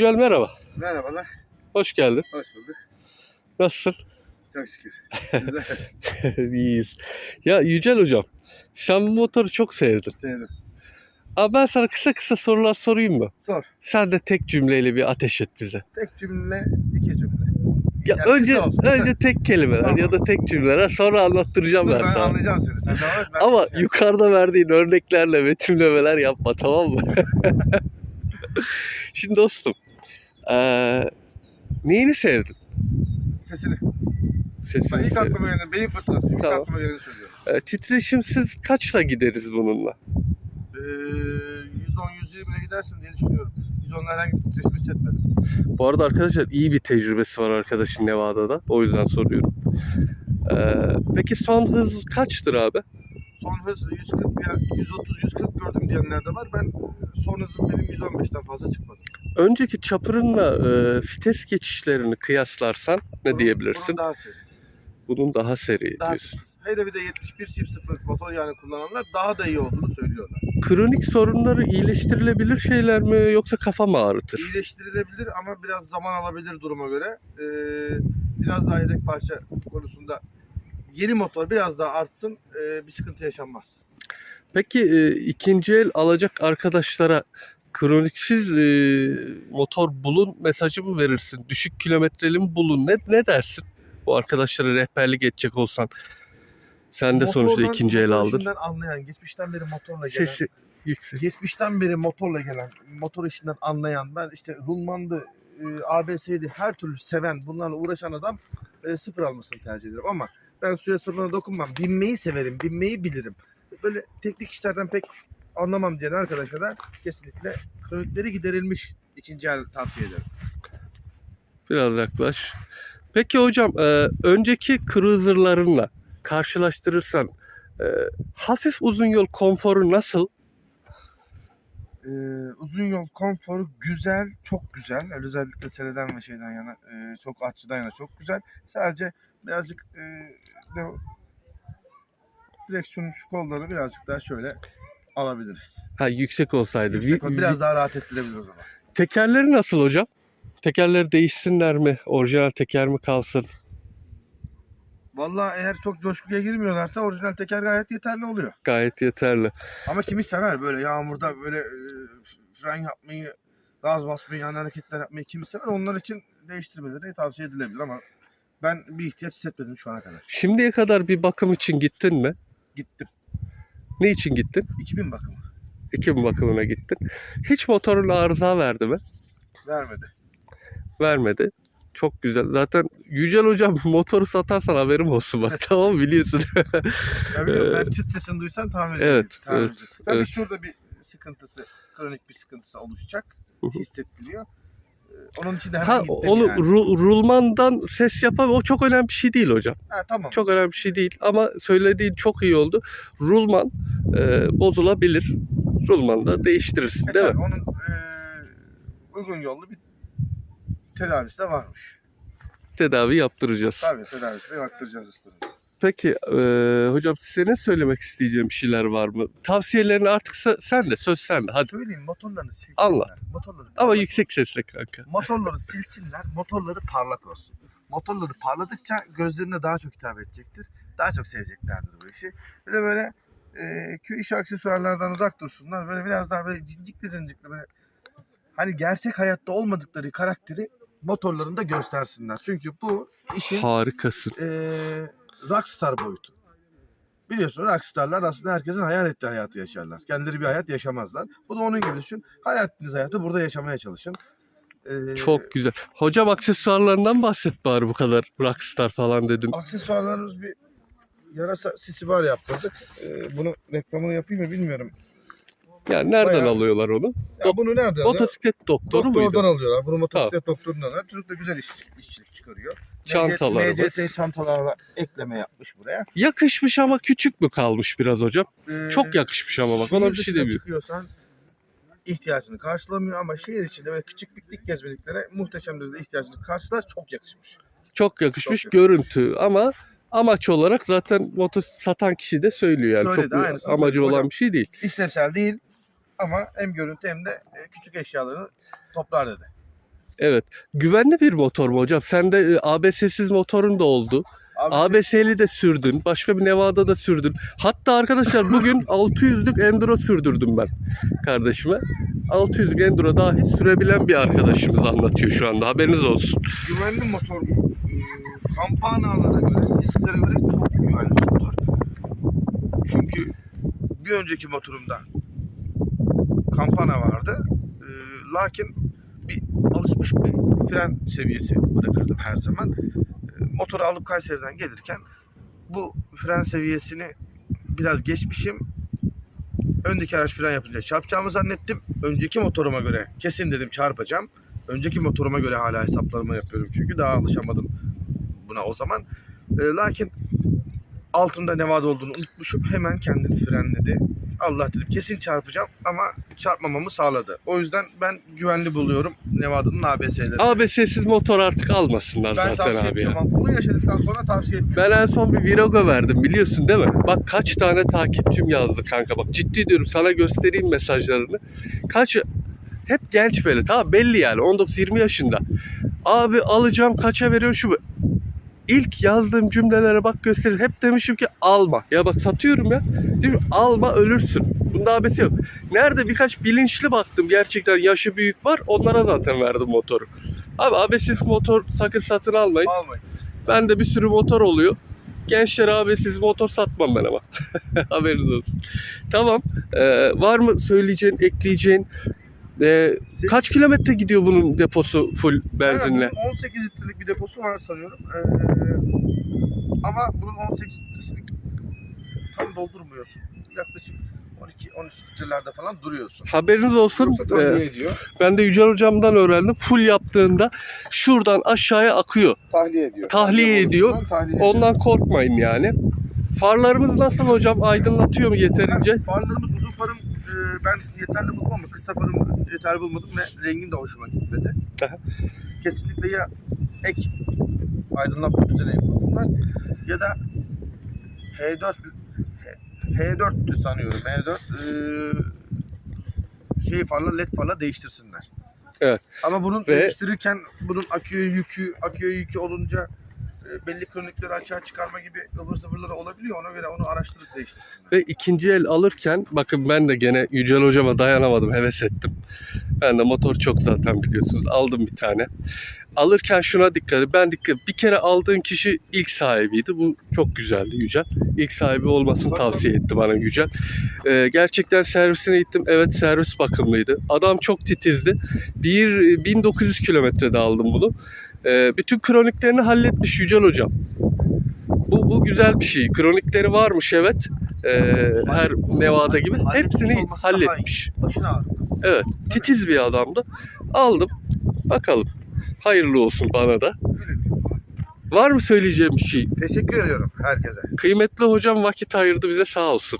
Gül merhaba. Merhabalar, Hoş geldin. hoş bulduk. Nasılsın? Çok şükür. İyiyiz. Ya Yücel hocam. Sen bu motoru çok sevdin. sevdim. Ama ben sana kısa kısa sorular sorayım mı? Sor. Sen de tek cümleyle bir ateş et bize. Tek cümle, iki cümle. Ya Yani önce olsun. önce tek kelimeler Tamam. ya da tek cümleler sonra anlattıracağım Dur ben ben sana. anlayacağım seni. Sen devam et. Ben Ama şey- yukarıda verdiğin örneklerle betimlemeler yapma tamam mı? Şimdi dostum. Eee neyini sevdin? Sesini. Sesini Ben ilk aklıma gelen beyin fırtınası. İlk Tamam. aklıma geleni söylüyorum. Ee, titreşimsiz kaçla gideriz bununla? Ee, 110-120 ile gidersin diye düşünüyorum. 110'la herhangi bir titreşim hissetmedim. Bu arada arkadaşlar iyi bir tecrübesi var arkadaşın Nevada'da. O yüzden soruyorum. Ee, peki son hız kaçtır abi? Son hız 140 veya 130-140 gördüm diyenler de var. Ben son hızım benim 115'ten fazla çıkmadı. Önceki çapırınla e, vites geçişlerini kıyaslarsan ne Bunun- diyebilirsin? Bunun daha seri. Bunun daha seri Daha diyorsun. Hele bir de 71 çift 0 motor yani kullananlar daha da iyi olduğunu söylüyorlar. Kronik sorunları iyileştirilebilir şeyler mi yoksa kafa mı ağrıtır? iyileştirilebilir ama biraz zaman alabilir duruma göre. Ee, biraz daha yedek parça konusunda yeni motor biraz daha artsın ee, bir sıkıntı yaşanmaz. Peki e, ikinci el alacak arkadaşlara kroniksiz e, motor bulun mesajı mı verirsin? Düşük kilometreli mi bulun? Ne, ne dersin? Bu arkadaşlara rehberlik edecek olsan. Sen de sonuçta Motordan- ikinci el aldın. anlayan, geçmişten beri motorla gelen, Sesi yüksek. geçmişten beri motorla gelen, motor işinden anlayan, ben işte rulmandı, e, ABS'ydi her türlü seven, bunlarla uğraşan adam e, sıfır almasını tercih ederim ama ben suya sıfırına dokunmam. Binmeyi severim, binmeyi bilirim. Böyle teknik işlerden pek anlamam diyen arkadaşa da kesinlikle kronikleri giderilmiş ikinci el tavsiye ederim. Biraz yaklaş. Peki hocam e, önceki cruiser'larınla karşılaştırırsan e, hafif uzun yol konforu nasıl? Ee, uzun yol konforu güzel, çok güzel. Özellikle seriden ve şeyden yana, e, çok açıdan yana çok güzel. Sadece birazcık e, de, direksiyonun şu kolları birazcık daha şöyle alabiliriz. Ha yüksek olsaydı. Yüksek ol- biraz daha rahat ettirebilir o zaman. Tekerleri nasıl hocam? Tekerleri değişsinler mi? Orijinal teker mi kalsın? Vallahi eğer çok coşkuya girmiyorlarsa orijinal teker gayet yeterli oluyor. Gayet yeterli. Ama kimi sever böyle yağmurda böyle e, fren yapmayı, gaz basmayı, yani hareketler yapmayı kimi sever. Onlar için değiştirmeleri tavsiye edilebilir ama ben bir ihtiyaç hissetmedim şu ana kadar. Şimdiye kadar bir bakım için gittin mi? Gittim. Ne için gittin? 2000 bakımı. 2000 bakımına gittin. Hiç motorun arıza verdi mi? Vermedi. Vermedi. Çok güzel. Zaten Yücel hocam motoru satarsan haberim olsun bak tamam biliyorsun. Ya biliyorum, ben Ee, çıt sesini duysam tahmin evet, edecek. tahmin evet. Tabii evet. şurada bir sıkıntısı, kronik bir sıkıntısı oluşacak. Hissettiriyor. Onun için de hemen ha gittim onu yani. ru- rulmandan ses yapar o çok önemli bir şey değil hocam. Ha, tamam. Çok önemli bir şey değil ama söylediğin çok iyi oldu. Rulman e, bozulabilir. Rulmanı da değiştirirsin E, değil mi? tabii onun e, uygun yollu bir tedavisi de varmış. Tedavi yaptıracağız. Tabii tedavisi de baktıracağız ıstırımızı. Peki e, hocam senin söylemek isteyeceğin bir şeyler var mı? Tavsiyelerini artık se- sen de söz sen de hadi. Söyleyeyim motorlarını silsinler. Anlat. Motorları Ama parlak- yüksek sesle kanka. Motorları silsinler, motorları parlak olsun. Motorları parladıkça gözlerine daha çok hitap edecektir. Daha çok seveceklerdir bu işi. Bir de böyle e, köy iş aksesuarlardan uzak dursunlar. Böyle biraz daha böyle cincikli cincikli böyle hani gerçek hayatta olmadıkları karakteri motorlarında göstersinler. Çünkü bu işin Harikasın. e, rockstar boyutu. Biliyorsun rockstarlar aslında herkesin hayal ettiği hayatı yaşarlar. Kendileri bir hayat yaşamazlar. Bu da onun gibi düşün. Hayal ettiğiniz hayatı burada yaşamaya çalışın. E, Çok güzel. Hocam aksesuarlarından bahset bari bu kadar. Rockstar falan dedin. Aksesuarlarımız bir yarasa sisi var yaptırdık. Ee, bunu reklamını yapayım mı bilmiyorum. Yani nereden bayağı- alıyorlar onu? Ya bunu nereden alıyor? Motosiklet doktoru Doktordan muydu? alıyorlar. Bunu motosiklet doktorundan alıyorlar. Çocuk da güzel iş, işçilik çıkarıyor. Çantalarımız. MCT çantalarla ekleme yapmış buraya. Yakışmış ama küçük mü kalmış biraz hocam? Ee, Çok yakışmış ama bak ona bir şey demiyorum. çıkıyorsan ihtiyacını karşılamıyor ama şehir içinde böyle küçük piknik gezmeliklere muhteşem düzeyde ihtiyacını karşılar. Çok yakışmış. Çok yakışmış Çok yakışmış. görüntü ama amaç olarak zaten moto satan kişi de söylüyor yani. Söyledi, Çok amacı olan Hocam, bir şey değil. İşlevsel değil ama hem görüntü hem de e, küçük eşyaları toplar dedi. Evet. Güvenli bir motor mu hocam? Sende e, ABS'siz motorun da oldu. ABS'li de sürdün. Başka bir Nevada da sürdün. Hatta arkadaşlar bugün 600'lük Enduro sürdürdüm ben kardeşime. 600'lük Enduro dahi sürebilen bir arkadaşımız anlatıyor şu anda. Haberiniz olsun. güvenli motor mu? Ee, Kampanalara göre, disklere göre çok güvenli motor. Çünkü bir önceki motorumda kampana vardı. Ee, lakin bir alışmış bir fren seviyesi bırakırdım her zaman. Ee, motoru alıp Kayseri'den gelirken bu fren seviyesini biraz geçmişim. Öndeki araç fren yapınca çarpacağımı zannettim. Önceki motoruma göre kesin dedim çarpacağım. Önceki motoruma göre hala hesaplarımı yapıyorum çünkü daha alışamadım buna o zaman. E, lakin altında Nevada olduğunu unutmuşum. Hemen kendini frenledi. Allah dedim kesin çarpacağım ama çarpmamamı sağladı. O yüzden ben güvenli buluyorum Nevada'nın ABS'leri. ABS'siz motor artık almasınlar ben zaten abi ya. Bunu yaşadıktan sonra tavsiye etmiyorum. Ben en son bir Virago verdim biliyorsun değil mi? Bak kaç tane takipçim yazdı kanka bak ciddi diyorum sana göstereyim mesajlarını. Kaç hep genç böyle tamam belli yani 19-20 yaşında. Abi alacağım kaça veriyor şu. İlk yazdığım cümlelere bak gösterir. Hep demişim ki alma. Ya bak satıyorum ya. Diyorum alma ölürsün. Bunda abesi yok. Nerede birkaç bilinçli baktım gerçekten yaşı büyük var. Onlara zaten verdim motoru. Abi abesiz motor sakın satın almayın. Almayın. Ben de bir sürü motor oluyor. Gençlere abi siz motor satmam ben ama. Haberiniz olsun. Tamam. Ee, var mı söyleyeceğin, ekleyeceğin? Ee, kaç kilometre gidiyor bunun deposu full benzinle? Evet, bunun 18 litrelik bir deposu var sanıyorum. Ee, ama bunun 18 litresini tam doldurmuyorsun. Yaklaşık 12-13 litrelerde falan duruyorsun. Haberiniz olsun. Tahliye ediyor. ben de Yücel hocamdan öğrendim. Full yaptığında şuradan aşağıya akıyor. Tahliye ediyor. Tahliye ediyor. Tahliye ediyor. Ondan korkmayın yani. Farlarımız nasıl hocam? Aydınlatıyor mu yeterince? Farlarımız e, ben yeterli buldum ama kısa farım yeterli bulmadım ve rengin de hoşuma gitmedi. Kesinlikle ya ek aydınlatma düzeneği kursunlar ya da H4 H4'tü sanıyorum. H4 e, şey farla led farla değiştirsinler. Evet. Ama bunun Ve- değiştirirken bunun aküye yükü, aküye yükü olunca belli kronikleri açığa çıkarma gibi ıvır zıvırları olabiliyor. Ona göre onu araştırıp değiştirsinler. Ve ikinci el alırken bakın ben de gene Yücel hocama dayanamadım, heves ettim. Ben de motor çok zaten biliyorsunuz. Aldım bir tane. Alırken şuna dikkat edin. Ben dikkat Bir kere aldığın kişi ilk sahibiydi. Bu çok güzeldi Yücel. İlk sahibi olmasını tavsiye etti bana Yücel. Ee, gerçekten servisine gittim. Evet servis bakımlıydı. Adam çok titizdi. Bir 1900 kilometrede aldım bunu. Ee, bütün kroniklerini halletmiş Yücel hocam. Bu, bu güzel bir şey. Kronikleri varmış evet. Ee, her Nevada gibi. Hepsini halletmiş. Başına ağrımaz. Evet. Titiz bir adamdı. Aldım. Bakalım. Hayırlı olsun bana da. Var mı söyleyeceğim bir şey? Teşekkür ediyorum herkese. Kıymetli hocam vakit ayırdı bize sağ olsun.